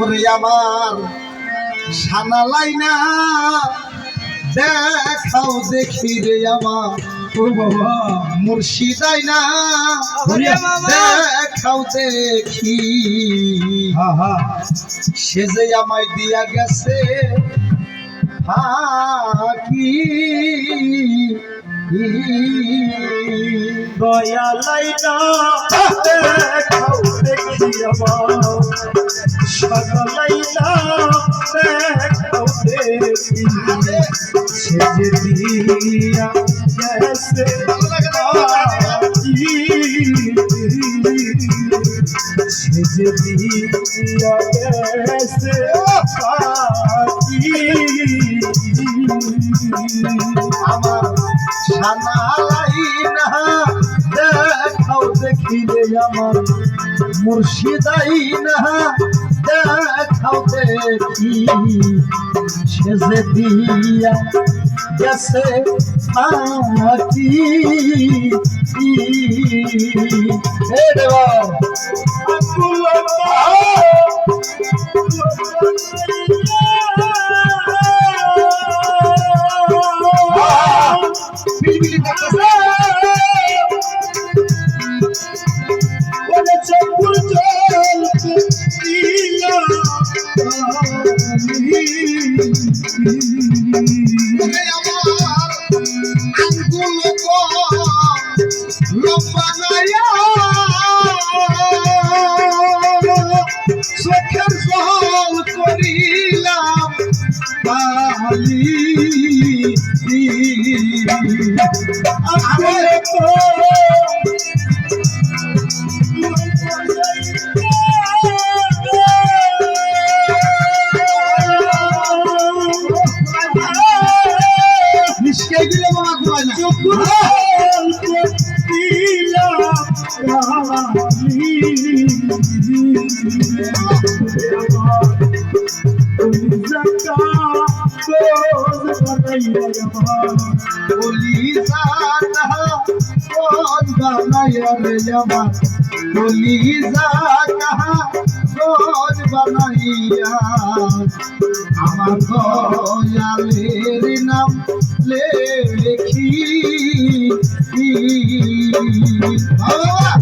ওরে আমার সানালাই না দেখাও দেখি রে আমার। ও বাবা। মুর্শিদাই না। দেখাও দেখি। হা হা। সে যে আমায় দিয়া গেছে ফাঁকি দয়ালাই না দেখাও দেখি আমার সকালাই না দেখাও দেখি। সে যে সানালাই না দেখাও দেখি রে আমার মুর্শিদাই না দেখাও দেখি সে দিয়া গেছে ওরে আমার আমার দয়ালের নাম লেখি। বাবা দেখাম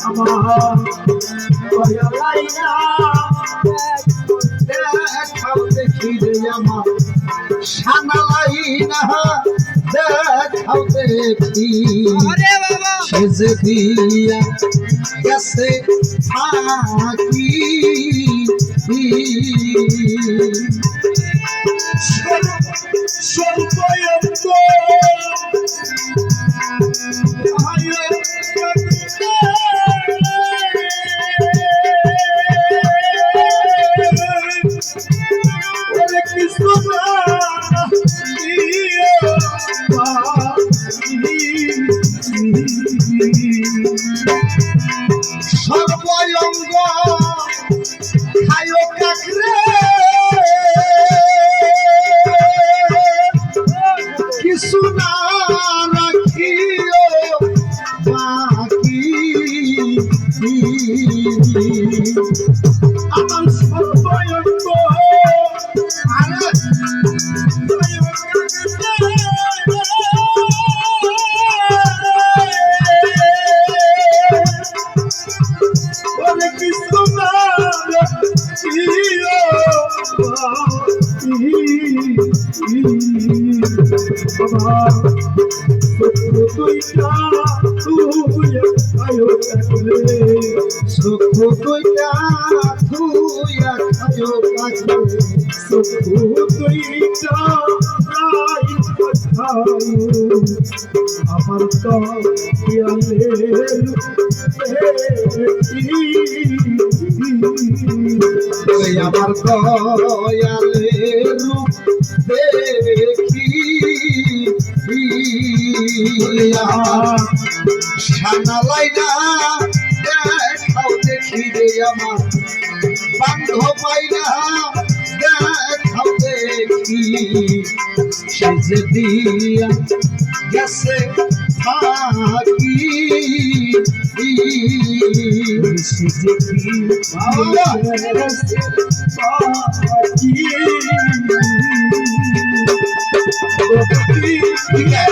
আমার দেখাও দেখি রে আমার সানালাই না দেখাও দেখি সে দিয়া গেছে ফাঁকি স্বল্প সুখ দুইটা ধুইয়া খায় কাকরে সুখু তুইটা রাই পাঠাও আমার তো আমার দয়ালের রূপ দেখি সানালাই না দেখাও দেখি রে আমার বান্ধব পাই না দেখাও দেখি সে দিয়া গেছে থাকি Yeah.